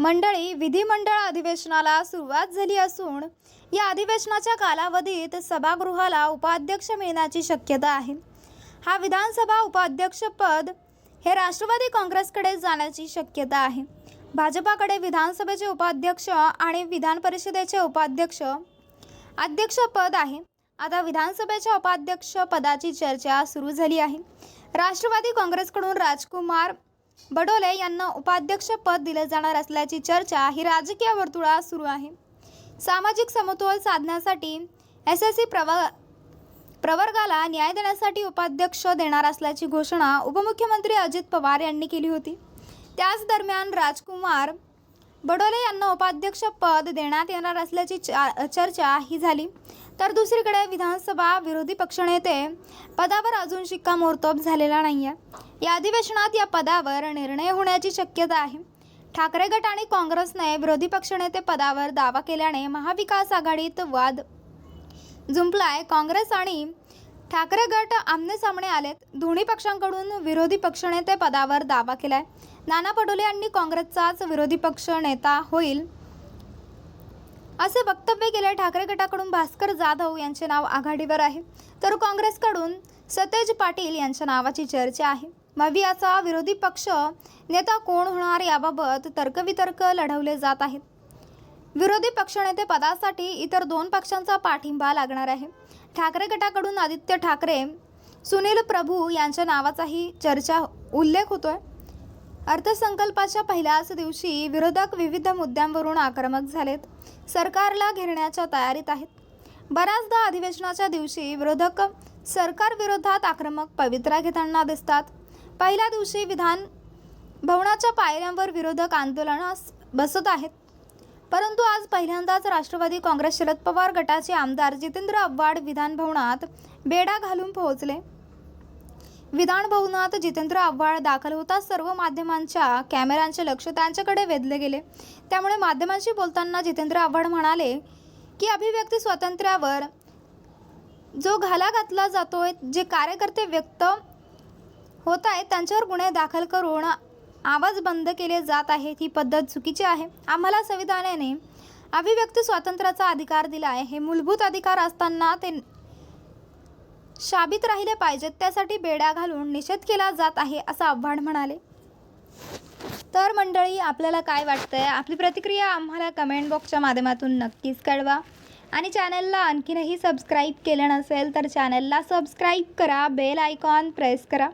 मंडळी विधिमंडळ अधिवेशनाला सुरुवात झाली असून या अधिवेशनाच्या कालावधीत सभागृहाला उपाध्यक्ष मिळण्याची शक्यता आहे. हा विधानसभा उपाध्यक्षपद हे राष्ट्रवादी काँग्रेसकडे जाण्याची शक्यता आहे. भाजपाकडे विधानसभेचे उपाध्यक्ष आणि विधान परिषदेचे उपाध्यक्ष अध्यक्षपद आहे. आता विधानसभेच्या उपाध्यक्ष पदाची चर्चा सुरू झाली आहे. राष्ट्रवादी काँग्रेसकडून राजकुमार बडोले यांना उपाध्यक्षपद दिलं जाणार असल्याची चर्चा ही राजकीय वर्तुळात सुरू आहे. सामाजिक समतोल साधण्यासाठी एस एस सी प्रव प्रवर्गाला न्याय देण्यासाठी उपाध्यक्ष देणार असल्याची घोषणा उपमुख्यमंत्री अजित पवार यांनी केली होती. त्याच दरम्यान राजकुमार बडोले यांना उपाध्यक्ष पद देण्यात येणार असल्याची चा चर्चा ही झाली. तर दुसरीकडे विधानसभा विरोधी पक्षनेते पदावर अजून शिक्कामोर्तब झालेला नाही आहे या अधिवेशनात या पदावर निर्णय होण्याची शक्यता आहे. ठाकरे गट आणि काँग्रेसने विरोधी पक्षनेते पदावर दावा केल्याने महाविकास आघाडीत वाद जुंपलाय काँग्रेस आणि ठाकरे गट आमने सामने आलेत. दोन्ही पक्षांकडून विरोधी पक्षनेते पदावर दावा केलाय. नाना पटोले यांनी काँग्रेसचाच विरोधी पक्ष नेता होईल असे वक्तव्य केले ठाकरे गटाकडून भास्कर जाधव यांचे नाव आघाडीवर आहे. तर काँग्रेसकडून सतेज पाटील यांच्या नावाची चर्चा आहे. मावियाचा विरोधी पक्ष नेता कोण होणार याबाबत तर्कवितर्क लढवले जात आहेत. विरोधी पक्षनेते पदासाठी इतर दोन पक्षांचा पाठिंबा लागणार आहे. ठाकरे गटाकडून आदित्य ठाकरे सुनील प्रभू यांच्या नावाचाही चर्चा उल्लेख होतोय. अर्थसंकल्पाच्या पहिल्याच दिवशी विरोधक विविध मुद्द्यांवरून आक्रमक झालेत. सरकारला घेरण्याच्या तयारीत आहेत. बऱ्याचदा अधिवेशनाच्या दिवशी विरोधक सरकार विरोधात आक्रमक पवित्रा घेताना दिसतात. पहिल्या दिवशी विधान भवनाच्या पायऱ्यांवर विरोधक आंदोलनास बसत आहेत. परंतु आज पहिल्यांदाच राष्ट्रवादी काँग्रेस शरद पवार गटाचे आमदार जितेंद्र आव्हाड विधान भवनात बेडा घालून पोहोचले. विधान भवनात जितेंद्र आव्हाड दाखल होताच सर्व माध्यमांच्या कॅमेऱ्यांचे लक्ष त्यांच्याकडे वेधले गेले. त्यामुळे माध्यमांशी बोलताना जितेंद्र आव्हाड म्हणाले की अभिव्यक्ती स्वातंत्र्यावर जो घाला घातला जातोय जे कार्यकर्ते व्यक्त होत आहेत त्यांच्यावर गुन्हे दाखल करून आवाज बंद केले जात आहेत ही पद्धत चुकीची आहे. आम्हाला संविधानाने अभिव्यक्ती स्वातंत्र्याचा अधिकार दिला आहे. हे मूलभूत अधिकार असताना ते शाबित राहिले पाहिजेत त्यासाठी बेड्या घालून निषेध केला जात आहे असं आव्हाड म्हणाले. तर मंडळी आपल्याला काय वाटतंय? आपली प्रतिक्रिया आम्हाला कमेंट बॉक्सच्या माध्यमातून नक्कीच कळवा. आणि चॅनलला आणखीनही सबस्क्राईब केलं नसेल तर चॅनलला सबस्क्राईब करा. बेल आयकॉन प्रेस करा.